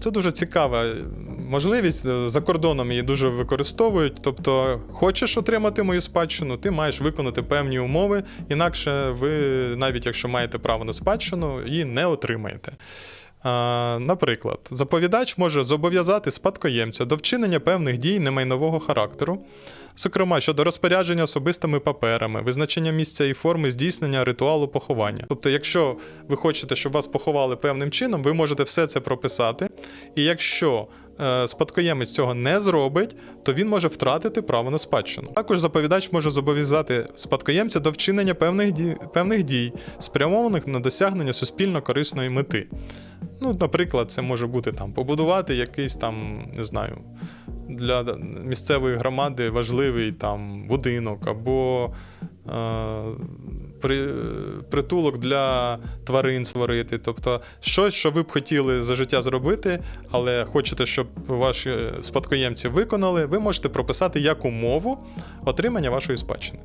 Це дуже цікава можливість. За кордоном її дуже використовують. Тобто, хочеш отримати мою спадщину, ти маєш виконати певні умови, інакше ви, навіть якщо маєте право на спадщину, її не отримаєте. Наприклад, заповідач може зобов'язати спадкоємця до вчинення певних дій немайнового характеру, зокрема щодо розпорядження особистими паперами, визначення місця і форми здійснення ритуалу поховання. Тобто, якщо ви хочете, щоб вас поховали певним чином, ви можете все це прописати. І якщо е, спадкоємець цього не зробить, то він може втратити право на спадщину. Також заповідач може зобов'язати спадкоємця до вчинення певних дій, певних дій, спрямованих на досягнення суспільно корисної мети. Ну, наприклад, це може бути там побудувати якийсь там, не знаю, для місцевої громади важливий там будинок або е, при, притулок для тварин створити. Тобто щось, що ви б хотіли за життя зробити, але хочете, щоб ваші спадкоємці виконали, ви можете прописати як умову отримання вашої спадщини.